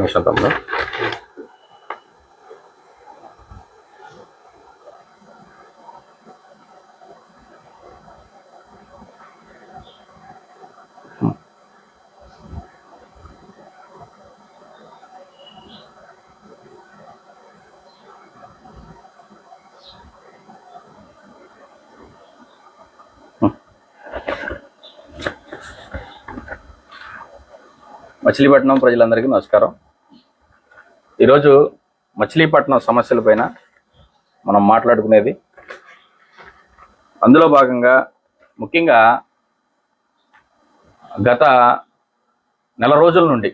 মেশাতাম না? మచిలీపట్నం ప్రజలందరికీ నమస్కారం. ఈరోజు మచిలీపట్నం సమస్యలపైన మనం మాట్లాడుకునేది. అందులో భాగంగా ముఖ్యంగా గత నెల రోజుల నుండి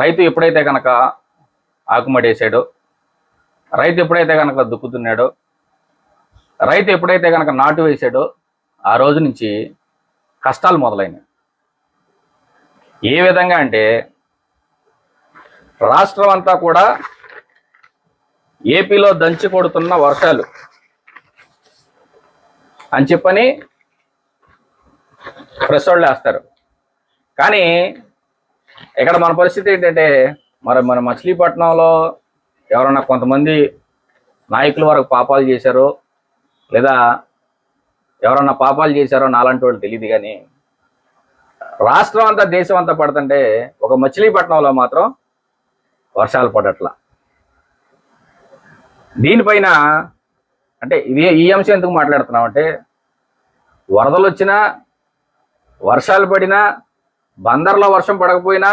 రైతు ఎప్పుడైతే కనుక ఆకుమడేసాడో రైతు ఎప్పుడైతే కనుక దుక్కుతున్నాడో రైతు ఎప్పుడైతే కనుక నాటు వేసాడో ఆ రోజు నుంచి కష్టాలు మొదలైనవి. ఏ విధంగా అంటే రాష్ట్రం అంతా కూడా ఏపీలో దంచి కొడుతున్న వర్షాలు. అని చెప్పని ప్రెస్ వాళ్ళు వేస్తారు. కానీ ఇక్కడ మన పరిస్థితి ఏంటంటే మరి మన మచిలీపట్నంలో ఎవరన్నా కొంతమంది నాయకుల వరకు పాపాలు చేశారో లేదా ఎవరన్నా పాపాలు చేశారో నాలాంటి వాళ్ళు తెలియదు కానీ రాష్ట్రం అంతా దేశం అంతా పడుతుంటే ఒక మచిలీపట్నంలో మాత్రం వర్షాలు పడట్ల. దీనిపైన అంటే ఇదే ఈ అంశం ఎందుకు మాట్లాడుతున్నాం అంటే వరదలు వచ్చినా వర్షాలు పడినా బందర్లో వర్షం పడకపోయినా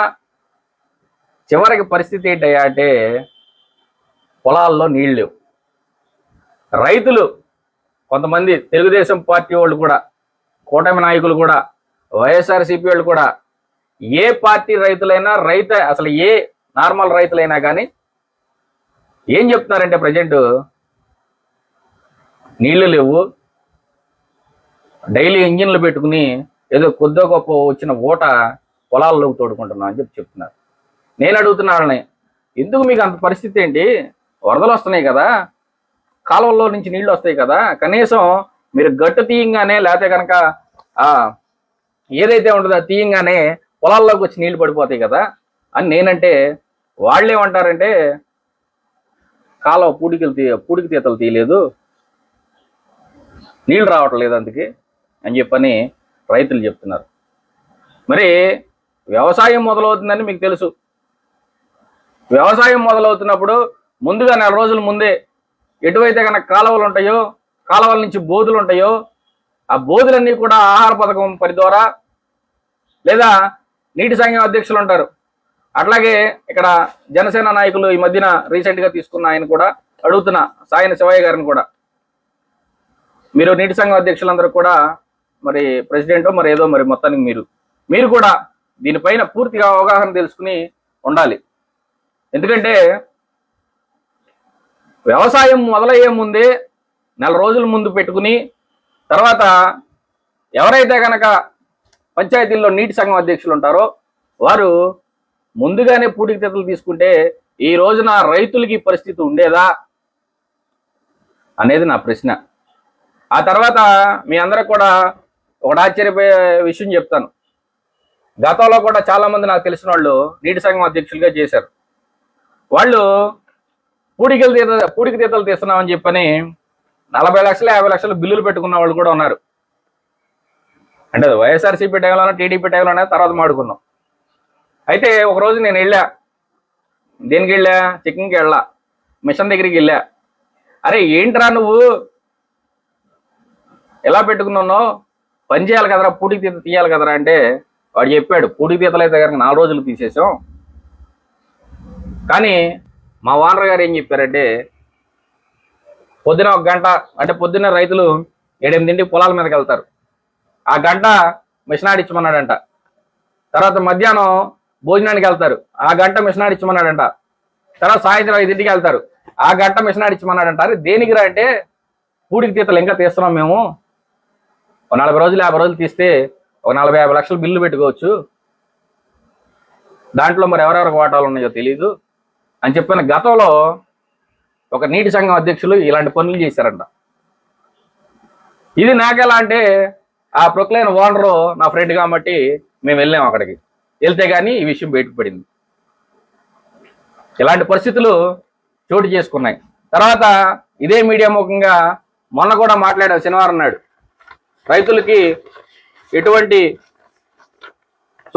చివరికి పరిస్థితి ఏంటయ్యా అంటే పొలాల్లో నీళ్ళు లేవు. రైతులు కొంతమంది తెలుగుదేశం పార్టీ వాళ్ళు కూడా కూటమి నాయకులు కూడా వైఎస్ఆర్సీపీ వాళ్ళు కూడా ఏ పార్టీ రైతులైనా రైతు అసలు ఏ నార్మల్ రైతులైనా కానీ ఏం చెప్తున్నారంటే ప్రజెంట్? నీళ్ళు లేవు. డైలీ ఇంజిన్లు పెట్టుకుని ఏదో కొద్దో గొప్ప వచ్చిన ఓట పొలాల్లోకి తోడుకుంటున్నాం అని చెప్పి చెప్తున్నారు. నేను అడుగుతున్నా ఎందుకు మీకు అంత పరిస్థితి ఏంటి? వరదలు వస్తున్నాయి కదా. కాలువల్లో నుంచి నీళ్ళు వస్తాయి కదా. కనీసం మీరు గట్టు తీయంగానే లేకపోతే కనుక ఏదైతే ఉంటుందో తీయంగానే పొలాల్లోకి వచ్చి నీళ్ళు పడిపోతాయి కదా. అని నేనంటే వాళ్ళేమంటారంటే కాలువ పూడికలు తీ పూడికి తీతలు తీయలేదు. నీళ్ళు రావట్లేదు అందుకే అని చెప్పని రైతులు చెప్తున్నారు. మరి వ్యవసాయం మొదలవుతుందని మీకు తెలుసు. వ్యవసాయం మొదలవుతున్నప్పుడు ముందుగా నెల రోజుల ముందే ఎటువైతే కనుక కాలువలు ఉంటాయో కాలువల నుంచి బోధులు ఉంటాయో ఆ బోధులన్నీ కూడా ఆహార పథకం పరి ద్వారా లేదా నీటి సంఘం అధ్యక్షులు ఉంటారు. అట్లాగే ఇక్కడ జనసేన నాయకులు ఈ మధ్యన రీసెంట్గా తీసుకున్న ఆయన కూడా అడుగుతున్న సాయన శివయ్య గారిని కూడా. మీరు నీటి సంఘం అధ్యక్షులందరూ కూడా మరి ప్రెసిడెంటో మరి ఏదో మరి మొత్తానికి మీరు. మీరు కూడా దీనిపైన పూర్తిగా అవగాహన తెలుసుకుని ఉండాలి. ఎందుకంటే వ్యవసాయం మొదలయ్యే ముందే నెల రోజుల ముందు పెట్టుకుని తర్వాత ఎవరైతే కనుక పంచాయతీల్లో నీటి సంఘం అధ్యక్షులు ఉంటారో వారు ముందుగానే పూడికతీతలు తీసుకుంటే ఈ రోజున రైతులకి పరిస్థితి ఉండేదా అనేది నా ప్రశ్న. ఆ తర్వాత మీ అందరూ కూడా ఒకటి ఆశ్చర్యపోయే విషయం చెప్తాను. గతంలో కూడా చాలా మంది నాకు తెలిసిన వాళ్ళు నీటి సంఘం అధ్యక్షులుగా చేశారు. వాళ్ళు పూడికలు తీత పూడికి తీతలు తీస్తున్నామని చెప్పని నలభై లక్షలు యాభై లక్షలు బిల్లులు పెట్టుకున్న వాళ్ళు కూడా ఉన్నారు. అంటే అది వైఎస్ఆర్సీపీ టైంలోనే టీడీపీ టైంలోనే తర్వాత మాడుకున్నాం. అయితే ఒక రోజు నేను వెళ్ళా. దేనికి వెళ్ళా? చెక్కింగ్కి వెళ్ళా. మిషన్ దగ్గరికి వెళ్ళా. అరే ఏంట్రా నువ్వు? ఎలా పెట్టుకున్నానో? పని చేయాలి కదరా పూడికి తీత తీయాలి కదరా అంటే వాడు చెప్పాడు పూడికి తీతలు అయితే కనుక నాలుగు రోజులు తీసేసాం. కానీ మా ఓనర్ గారు ఏం చెప్పారంటే పొద్దున ఒక గంట అంటే పొద్దున్న రైతులు ఏడెనిమిదింటికి పొలాల మీదకి వెళ్తారు. ఆ గంట మిషన్ ఆడిచ్చమన్నాడంట తర్వాత మధ్యాహ్నం భోజనానికి వెళ్తారు. ఆ గంట మిషన్ ఆడిచ్చమన్నాడంట తర్వాత సాయంత్రం ఐదింటికి వెళ్తారు. ఆ గంట మిషన్ ఆడిచ్చమన్నాడంట అరే దేనికి రా అంటే పూడికి తీతలు ఇంకా తీస్తున్నాం మేము. ఒక నలభై రోజులు యాభై రోజులు తీస్తే ఒక నలభై యాభై లక్షలు బిల్లు పెట్టుకోవచ్చు. దాంట్లో మరి ఎవరెవరికి వాటాలు ఉన్నాయో తెలీదు. అని చెప్పిన గతంలో ఒక నీటి సంఘం అధ్యక్షులు ఇలాంటి పనులు చేశారంట. ఇది నాకెలా అంటే ఆ ప్రొక్లైన్ ఓనరు నా ఫ్రెండ్ కాబట్టి మేము వెళ్ళాం అక్కడికి. వెళ్తే కానీ ఈ విషయం బయటకు పడింది. ఇలాంటి పరిస్థితులు చోటు చేసుకున్నాయి. తర్వాత ఇదే మీడియా ముఖంగా మొన్న కూడా మాట్లాడాం శనివారం నాడు. రైతులకి ఎటువంటి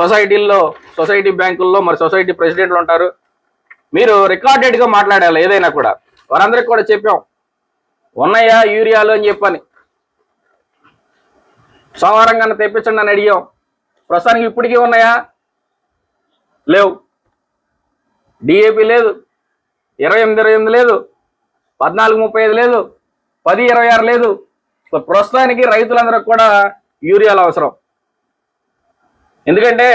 సొసైటీల్లో సొసైటీ బ్యాంకుల్లో మరి సొసైటీ ప్రెసిడెంట్లు ఉంటారు. మీరు రికార్డెడ్గా మాట్లాడాలి ఏదైనా కూడా. వారందరికి కూడా చెప్పాం. ఉన్నాయా యూరియాలు అని చెప్పని. సోమవారం కన్నా తెప్పించండి అని అడిగాం. ప్రస్తుతానికి ఇప్పటికీ ఉన్నాయా? లేవు. డిఏపి లేదు. ఇరవై ఎనిమిది ఇరవై ఎనిమిది లేదు. పద్నాలుగు ముప్పై ఐదు లేదు. పది ఇరవై ఆరు లేదు. సో ప్రస్తుతానికి రైతులందరికి కూడా యూరియాలు అవసరం. ఎందుకంటే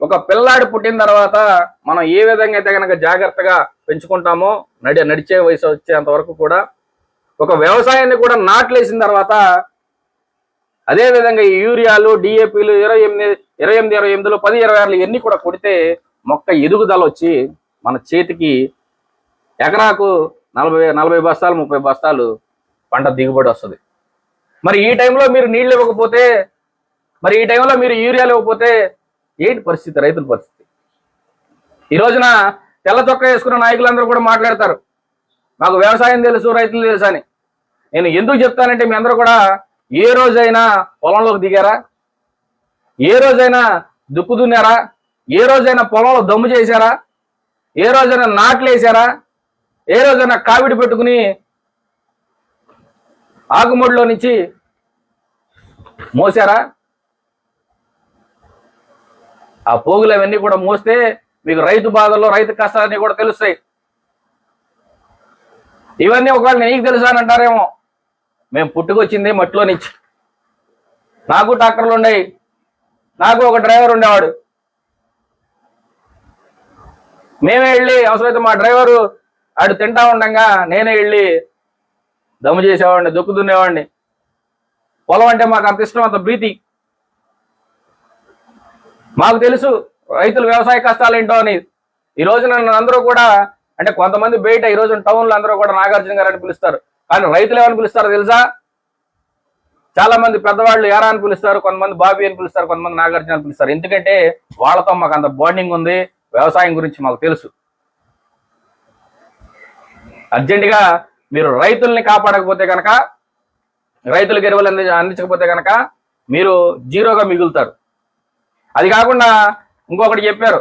ఒక పిల్లాడు పుట్టిన తర్వాత మనం ఏ విధంగా అయితే కనుక జాగ్రత్తగా పెంచుకుంటామో నడి నడిచే వయసు వచ్చేంత వరకు కూడా ఒక వ్యవసాయాన్ని కూడా నాట్లేసిన తర్వాత అదే విధంగా ఈ యూరియాలు డిఏపీలు ఇరవై ఎనిమిది ఇరవై ఎనిమిది ఇరవై ఎనిమిదిలో పది ఇరవై ఆరులు ఇవన్నీ కూడా కొడితే మొక్క ఎదుగుదల వచ్చి మన చేతికి ఎకరాకు నలభై నలభై బస్తాలు ముప్పై బస్తాలు పంట దిగుబడి వస్తుంది. మరి ఈ టైంలో మీరు నీళ్ళు ఇవ్వకపోతే మరి ఈ టైంలో మీరు యూరియాలు ఇవ్వకపోతే ఏంటి పరిస్థితి రైతుల పరిస్థితి? ఈ రోజున తెల్ల చొక్కా వేసుకున్న నాయకులందరూ కూడా మాట్లాడతారు. మాకు వ్యవసాయం తెలుసు రైతులు తెలుసు అని. నేను ఎందుకు చెప్తానంటే మీ అందరూ కూడా ఏ రోజైనా పొలంలోకి దిగారా? ఏ రోజైనా దుక్కు దున్నారా? ఏ రోజైనా పొలంలో దమ్ము చేశారా? ఏ రోజైనా నాట్లు వేసారా ఏ రోజైనా కావిడి పెట్టుకుని ఆకుముడిలో నుంచి మోసారా ఆ పోగులు అవన్నీ కూడా మోస్తే మీకు రైతు బాధల్లో రైతు కష్టాలన్నీ కూడా తెలుస్తాయి. ఇవన్నీ ఒకవేళ నీకు తెలుసా అని అంటారేమో. మేము పుట్టుకొచ్చింది మట్టిలో నుంచి. నాకు ట్రాక్టర్లు ఉన్నాయి. నాకు ఒక డ్రైవర్ ఉండేవాడు. మేమే వెళ్ళి అవసరమైతే మా డ్రైవరు ఆడు తింటా ఉండంగా నేనే వెళ్ళి దమ్ము చేసేవాడిని దొక్కు దున్నేవాడిని. పొలం అంటే మాకు అంత ఇష్టం అంత ప్రీతి. మాకు తెలుసు రైతుల వ్యవసాయ కష్టాలు ఏంటో అని. ఈ రోజు నన్ను అందరూ కూడా అంటే కొంతమంది బయట ఈ రోజు టౌన్లో అందరూ కూడా నాగార్జున గారు అని పిలుస్తారు. కానీ రైతులు ఏమని పిలుస్తారో తెలుసా? చాలా మంది పెద్దవాళ్ళు యారా అని పిలుస్తారు కొంతమంది బాబీ అని పిలుస్తారు కొంతమంది నాగార్జున అని పిలుస్తారు. ఎందుకంటే వాళ్ళతో మాకు అంత బాండింగ్ ఉంది వ్యవసాయం గురించి మాకు తెలుసు. అర్జెంటుగా మీరు రైతుల్ని కాపాడకపోతే కనుక రైతులకు ఎరువులు అంది అందించకపోతే కనుక మీరు జీరోగా మిగులుతారు. అది కాకుండా ఇంకొకటి చెప్పారు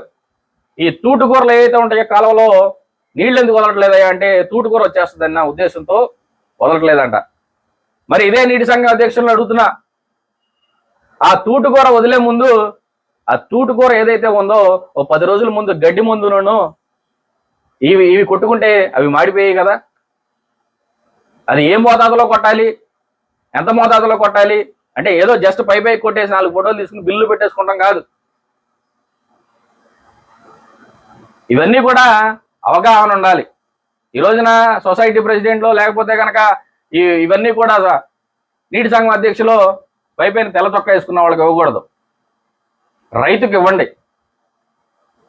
ఈ తూటుకూరలు ఏవైతే ఉంటాయో కాలువలో నీళ్ళు ఎందుకు వదలట్లేదయ్యా అంటే తూటుకూర వచ్చేస్తుందన్న ఉద్దేశంతో వదలట్లేదంట. మరి ఇదే నీటి సంఘం అధ్యక్షులను అడుగుతున్నా. ఆ తూటుకూర వదిలే ముందు ఆ తూటుకూర ఏదైతే ఉందో ఓ పది రోజుల ముందు గడ్డి ముందును ఇవి ఇవి కొట్టుకుంటే అవి మాడిపోయాయి కదా. అది ఏం మోతాదులో కొట్టాలి? ఎంత మోతాదులో కొట్టాలి? అంటే ఏదో జస్ట్ పై పై కొట్టేసి నాలుగు ఫోటోలు తీసుకుని బిల్లు పెట్టేసుకుంటాం కాదు. ఇవన్నీ కూడా అవగాహన ఉండాలి. ఈ రోజున సొసైటీ ప్రెసిడెంట్లో లేకపోతే కనుక ఈ ఇవన్నీ కూడా నీటి సంఘం అధ్యక్షులు పైపైన తెల్ల చొక్కా వేసుకున్న వాళ్ళకి ఇవ్వకూడదు. రైతుకి ఇవ్వండి.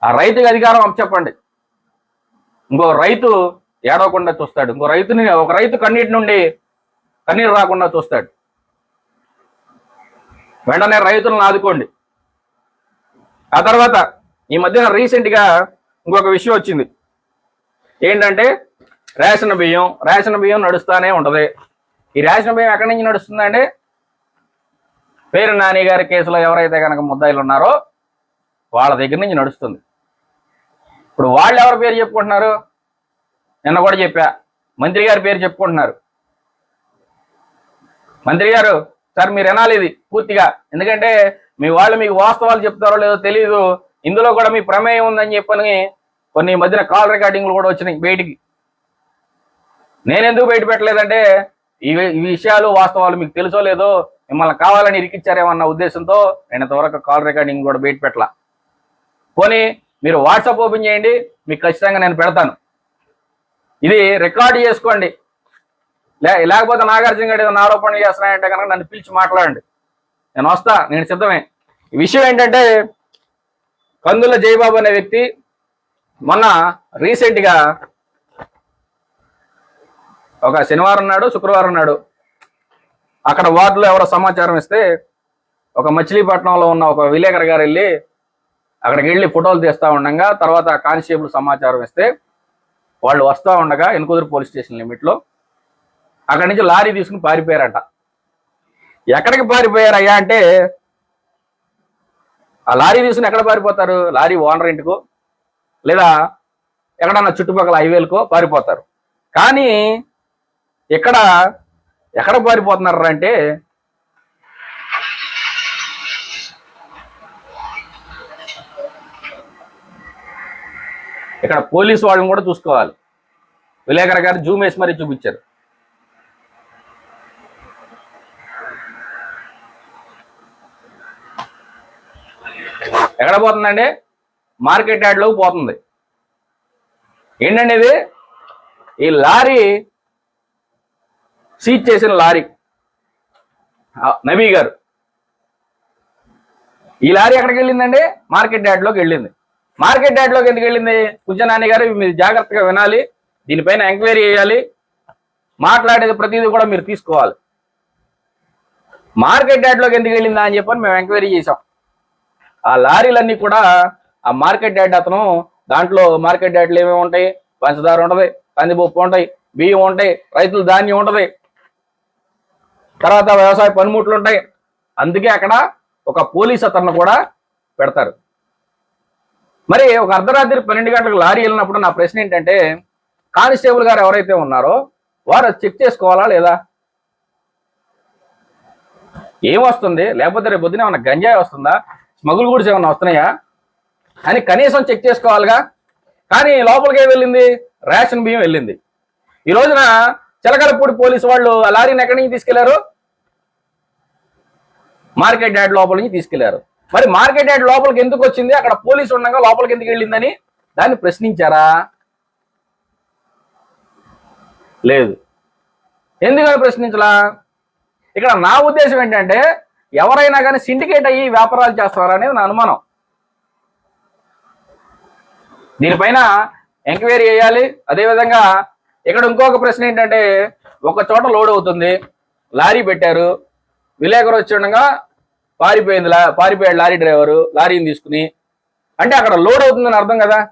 ఆ రైతుకి అధికారం అప్పచెప్పండి. ఇంకో రైతు ఏడవకుండా చూస్తాడు. ఇంకో రైతుని ఒక రైతు కన్నీటి నుండి కన్నీరు రాకుండా చూస్తాడు. వెంటనే రైతులను ఆదుకోండి. ఆ తర్వాత ఈ మధ్యన రీసెంట్గా ఇంకొక విషయం వచ్చింది. ఏంటంటే రేషన్ బియ్యం రేషన్ బియ్యం నడుస్తూనే ఉంటుంది. ఈ రేషన్ బియ్యం ఎక్కడి నుంచి నడుస్తుందండి? పేరు నాని గారి కేసులో ఎవరైతే కనుక ముద్దాయిలు ఉన్నారో వాళ్ళ దగ్గర నుంచి నడుస్తుంది. ఇప్పుడు వాళ్ళు ఎవరి పేరు చెప్పుకుంటున్నారు? నిన్న కూడా చెప్పా. మంత్రి గారి పేరు చెప్పుకుంటున్నారు. మంత్రి గారు సార్ మీరు వినాలి ఇది పూర్తిగా. ఎందుకంటే మీ వాళ్ళు మీకు వాస్తవాలు చెప్తారో లేదో తెలియదు ఇందులో కూడా మీ ప్రమేయం ఉందని చెప్పని కొన్ని మధ్యన కాల్ రికార్డింగ్లు కూడా వచ్చినాయి బయటికి. నేను ఎందుకు బయట పెట్టలేదంటే ఈ ఈ విషయాలు వాస్తవాలు మీకు తెలుసో లేదో మిమ్మల్ని కావాలని ఇరికిచ్చారేమన్న ఉద్దేశంతో నేను ఇంతవరకు కాల్ రికార్డింగ్ కూడా బయట పెట్టలా. పోనీ మీరు వాట్సాప్ ఓపెన్ చేయండి మీకు ఖచ్చితంగా నేను పెడతాను. ఇది రికార్డ్ చేసుకోండి. లే లేకపోతే నాగార్జున గారు ఏదైనా ఆరోపణలు చేస్తున్నాయంటే కనుక నన్ను పిలిచి మాట్లాడండి. నేను వస్తా నేను సిద్ధమే. ఈ విషయం ఏంటంటే కందుల జయబాబు అనే వ్యక్తి మొన్న రీసెంట్గా ఒక శనివారం నాడు శుక్రవారం నాడు అక్కడ వార్డులో ఎవరో సమాచారం ఇస్తే ఒక మచిలీపట్నంలో ఉన్న ఒక విలేకరు గారు వెళ్ళి అక్కడికి వెళ్ళి ఫోటోలు తీస్తూ ఉండగా తర్వాత కానిస్టేబుల్ సమాచారం ఇస్తే వాళ్ళు వస్తూ ఉండగా ఎనుకుదురు పోలీస్ స్టేషన్ లిమిట్లో అక్కడి నుంచి లారీ తీసుకుని పారిపోయారట. ఎక్కడికి పారిపోయారయ్యా అంటే ఆ లారీ తీసుకుని ఎక్కడ పారిపోతారు? లారీ ఓనర్ ఇంటికో లేదా ఎక్కడన్నా చుట్టుపక్కల హైవేలకో పారిపోతారు. కానీ ఇక్కడ ఎక్కడ పారిపోతున్నారు అంటే ఇక్కడ పోలీసు వాళ్ళని కూడా చూసుకోవాలి. విలేకరు గారు జూమ్ వేసి మరీ చూపించారు. ఎక్కడ పోతుందండి? మార్కెట్ యార్డ్లోకి పోతుంది. ఏంటండి ఇది? ఈ లారీ సీజ్ చేసిన లారీ. నబీ గారు. ఈ లారీ ఎక్కడికి వెళ్ళిందండి? మార్కెట్ యార్డ్లోకి వెళ్ళింది. మార్కెట్ యార్డ్లోకి ఎందుకు వెళ్ళింది? పుజ్జనాని గారు మీరు జాగ్రత్తగా వినాలి. దీనిపైన ఎంక్వైరీ చేయాలి. మాట్లాడేది ప్రతిదీ కూడా మీరు తీసుకోవాలి. మార్కెట్ యార్డ్లోకి ఎందుకు వెళ్ళిందా అని చెప్పని మేము ఎంక్వైరీ చేసాం ఆ లారీలన్నీ కూడా ఆ మార్కెట్ యార్డ్ అతను దాంట్లో మార్కెట్ యార్డ్లు ఏమేమి ఉంటాయి? పంచదార ఉంటుంది కందిపప్పు ఉంటాయి బియ్యం ఉంటాయి రైతులు ధాన్యం ఉంటుంది. తర్వాత వ్యవసాయ పనిముట్లు ఉంటాయి. అందుకే అక్కడ ఒక పోలీస్ అతను కూడా పెడతారు. మరి ఒక అర్ధరాత్రి పన్నెండు గంటలకు లారీ వెళ్ళినప్పుడు నా ప్రశ్న ఏంటంటే కానిస్టేబుల్ గారు ఎవరైతే ఉన్నారో వారు చెక్ చేసుకోవాలా లేదా? ఏం వస్తుంది? లేకపోతే రేపు పొద్దున ఏమన్నా గంజాయి వస్తుందా? స్మగుల్ గూడ్స్ ఏమన్నా వస్తున్నాయా? అని కనీసం చెక్ చేసుకోవాలిగా. కానీ లోపలికి ఏం వెళ్ళింది? రేషన్ బియ్యం వెళ్ళింది. ఈ రోజున చిలకలపూడి పోలీసు వాళ్ళు ఆ లారీని ఎక్కడి నుంచి తీసుకెళ్ళారు? మార్కెట్ యార్డ్ లోపల నుంచి తీసుకెళ్ళారు. మరి మార్కెట్ యార్డ్ లోపలికి ఎందుకు వచ్చింది? అక్కడ పోలీసు ఉండగా లోపలికి ఎందుకు వెళ్ళిందని దాన్ని ప్రశ్నించారా? లేదు. ఎందుకని ప్రశ్నించలా? ఇక్కడ నా ఉద్దేశం ఏంటంటే ఎవరైనా కానీ సిండికేట్ అయ్యి వ్యాపారాలు చేస్తారా అనేది నా అనుమానం. దీనిపైన ఎంక్వైరీ చేయాలి. అదేవిధంగా ఇక్కడ ఇంకొక ప్రశ్న ఏంటంటే ఒక చోట లోడ్ అవుతుంది లారీ పెట్టారు విలేకరు వచ్చి ఉండగా పారిపోయింది పారిపోయాడు లారీ డ్రైవరు లారీని తీసుకుని. అంటే అక్కడ లోడ్ అవుతుందని అర్థం కదా?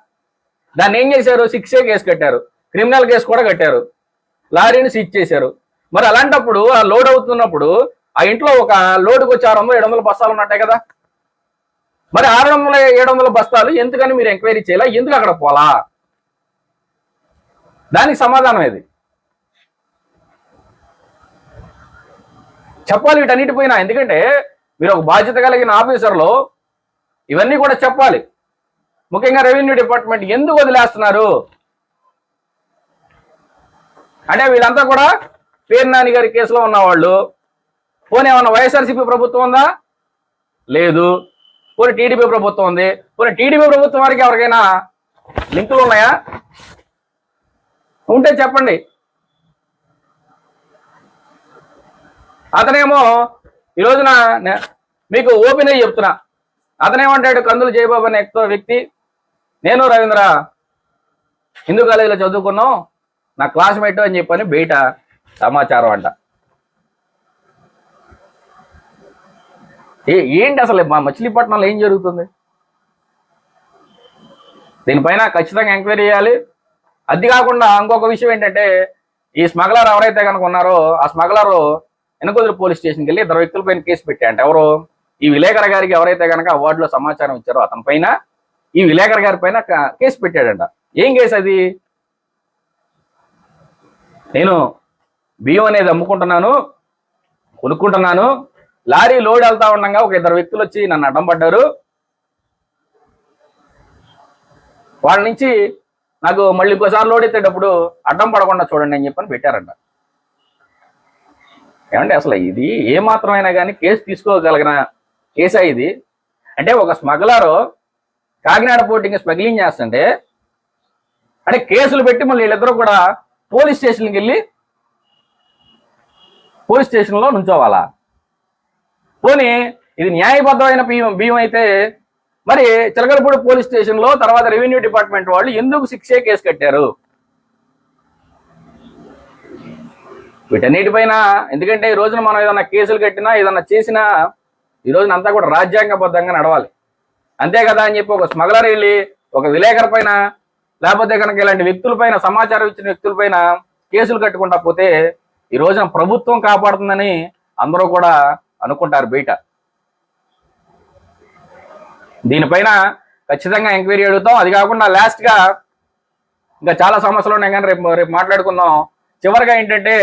దాన్ని ఏం చేశారు? సిక్స్ ఏ కేసు కట్టారు. క్రిమినల్ కేసు కూడా కట్టారు. లారీని సీజ్ చేశారు. మరి అలాంటప్పుడు ఆ లోడ్ అవుతున్నప్పుడు ఆ ఇంట్లో ఒక లోడ్కి వచ్చి ఆరు ఏడు వందల బస్తాలు ఉన్నట్టే కదా? మరి ఆరు వందల ఏడు వందల బస్తాలు ఎందుకని మీరు ఎంక్వైరీ చేయాలా? ఎందుకు అక్కడ పోలా? దానికి సమాధానం ఇది చెప్పాలి వీటన్నిటిపోయినా ఎందుకంటే మీరు ఒక బాధ్యత కలిగిన ఆఫీసర్లో ఇవన్నీ కూడా చెప్పాలి. ముఖ్యంగా రెవెన్యూ డిపార్ట్మెంట్ ఎందుకు వదిలేస్తున్నారు? అంటే వీళ్ళంతా కూడా పేర్నాని గారి కేసులో ఉన్నవాళ్ళు. పోనీ ఏమన్నా వైఎస్ఆర్సీపీ ప్రభుత్వం ఉందా? లేదు. పోనీ టీడీపీ ప్రభుత్వం ఉంది. పోనీ టీడీపీ ప్రభుత్వం వారికి ఎవరికైనా లింకులు ఉన్నాయా? ఉంటే చెప్పండి. అతనేమో ఈ రోజున మీకు ఓపెన్ అయ్యి చెప్తున్నా. అతనేమంటాడు? కందులు జయబాబు అనే ఎక్కువ వ్యక్తి నేను రవీంద్ర హిందూ కాలేజీలో చదువుకున్నాం నా క్లాస్మేట్ అని చెప్పని బయట సమాచారం అంట. ఏంటి అసలు మా మచిలీపట్నంలో ఏం జరుగుతుంది? దీనిపైన ఖచ్చితంగా ఎంక్వైరీ చేయాలి. అది కాకుండా ఇంకొక విషయం ఏంటంటే ఈ స్మగ్లర్ ఎవరైతే కనుక ఉన్నారో ఆ స్మగ్లరు ఎనకొదురు పోలీస్ స్టేషన్కి వెళ్ళి ఇద్దరు వ్యక్తుల పైన కేసు పెట్టాయంట. ఎవరు? ఈ విలేకర గారికి ఎవరైతే కనుక అవార్డులో సమాచారం ఇచ్చారో అతని పైన ఈ విలేకర గారి పైన కేసు పెట్టాడంట. ఏం కేసు అది? నేను బియ్యం అనేది అమ్ముకుంటున్నాను కొనుక్కుంటున్నాను లారీ లోడ్ వెళ్తా ఉండగా ఒక ఇద్దరు వ్యక్తులు వచ్చి నన్ను అడ్డం పడ్డారు. వాళ్ళ నుంచి నాకు మళ్ళీ ఇంకోసారి లోడ్ ఎత్తేటప్పుడు అడ్డం పడకుండా చూడండి అని చెప్పని పెట్టారంట. ఏమంటే అసలు ఇది ఏ మాత్రమైనా కానీ కేసు తీసుకోగలిగిన కేసా ఇది? అంటే ఒక స్మగ్లరు కాకినాడ పోర్టింగ్ స్మగ్లింగ్ చేస్తుంటే అంటే కేసులు పెట్టి మళ్ళీ వీళ్ళిద్దరూ కూడా పోలీస్ స్టేషన్కి వెళ్ళి పోలీస్ స్టేషన్లో నుంచోవాలా? పోనీ ఇది న్యాయబద్ధమైన బియ్యం బియ్యం అయితే మరి చిలకలపూడి పోలీస్ స్టేషన్లో తర్వాత రెవెన్యూ డిపార్ట్మెంట్ వాళ్ళు ఎందుకు శిక్షే కేసు కట్టారు? వీటన్నిటిపైన ఎందుకంటే ఈ రోజున మనం ఏదైనా కేసులు కట్టినా ఏదైనా చేసినా ఈ రోజున అంతా కూడా రాజ్యాంగబద్ధంగా నడవాలి. అంతే కదా అని చెప్పి ఒక స్మగ్లర్ వెళ్ళి ఒక విలేకరు పైన లేకపోతే కనుక ఇలాంటి వ్యక్తుల పైన సమాచారం ఇచ్చిన వ్యక్తుల పైన కేసులు కట్టుకుంటా పోతే ఈ రోజున ప్రభుత్వం కాపాడుతుందని అందరూ కూడా అనుకుంటారు బయట. దీనిపైన ఖచ్చితంగా ఎంక్వైరీ అడుగుతాం. అది కాకుండా లాస్ట్గా ఇంకా చాలా సమస్యలు ఉన్నాయి. కానీ రేపు రేపు మాట్లాడుకుందాం. చివరిగా ఏంటంటే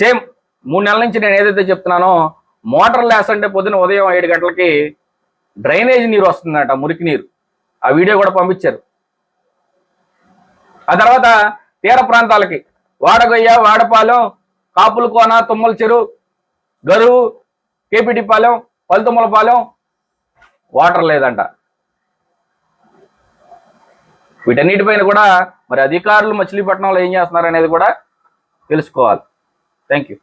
సేమ్ మూడు నెలల నుంచి నేను ఏదైతే చెప్తున్నానో మోటార్ లేస్ అంటే పొద్దున ఉదయం ఏడు గంటలకి డ్రైనేజ్ నీరు వస్తుందట మురికి నీరు. ఆ వీడియో కూడా పంపించారు. ఆ తర్వాత తీర ప్రాంతాలకి వాడగొయ్య వాడపాలెం కాపుల కోన తుమ్మల చెరు గరువు కేపీటీ పలుతుమ్మలపాలెం వాటర్ లేదంట. వీటన్నిటిపైన కూడా మరి అధికారులు మచిలీపట్నంలో ఏం చేస్తున్నారు అనేది కూడా తెలుసుకోవాలి. Thank you.